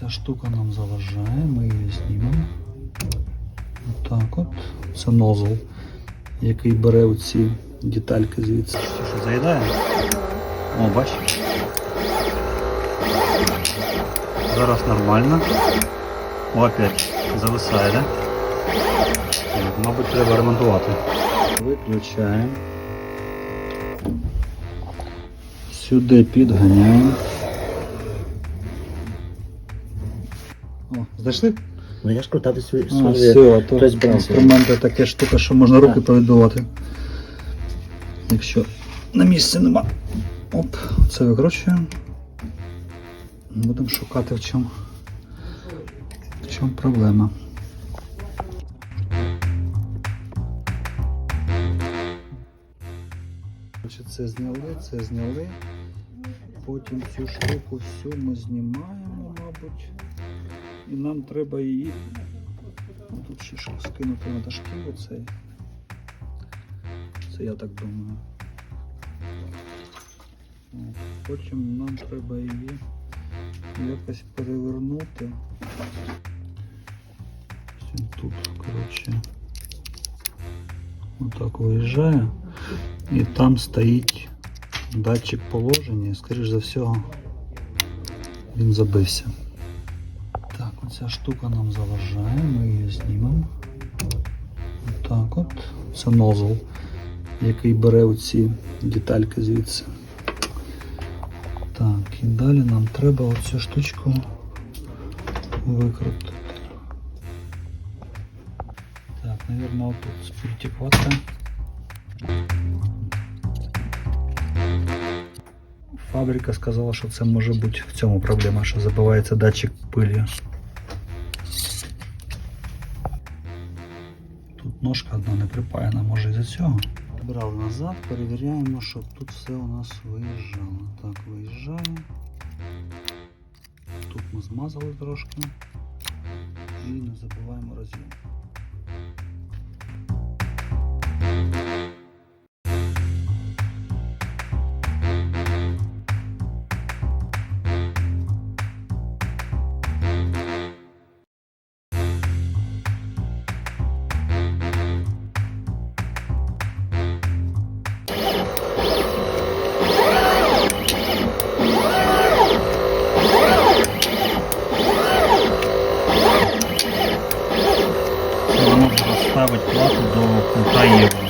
Ця штука нам заважає, ми її знімемо. Отак от. Це нозл, який бере оці детальки звідси. Що заїдає? О, бачиш? Зараз нормально. О, опять зависає, да? Так, мабуть, треба ремонтувати. Виключаємо. Сюди підганяємо. Знайшли? Ну я ж крутати свої А, свої. все, а то інструменти така штука, що можна руки повідувати. Якщо на місці нема. Оп, це викручуємо. Будемо шукати в чому. В чому проблема. Це зняли, це зняли. Потім цю штуку всю ми знімаємо, мабуть. І нам треба її Тут ще що скинути на дашки оцей. Це я так думаю. Потім нам треба її якось перевернути. Тут, коротше, отак виїжджає. І там стоїть датчик положення. Скоріш за всього, він забився. Оця штука нам заважає, ми її знімемо. Отак от. Це нозл, який бере оці детальки звідси. Так, і далі нам треба оцю штучку викрутити. Так, мабуть, отут спільтикватка. Фабрика сказала, що це може бути в цьому проблема, що забивається датчик пилі. Ножка одна не припаяна, може із-за цього. Брав назад, перевіряємо, щоб тут все у нас виїжджало. Так, виїжджає. Тут ми змазали трошки. І не забуваємо роз'єм. Можна плату до кута євро.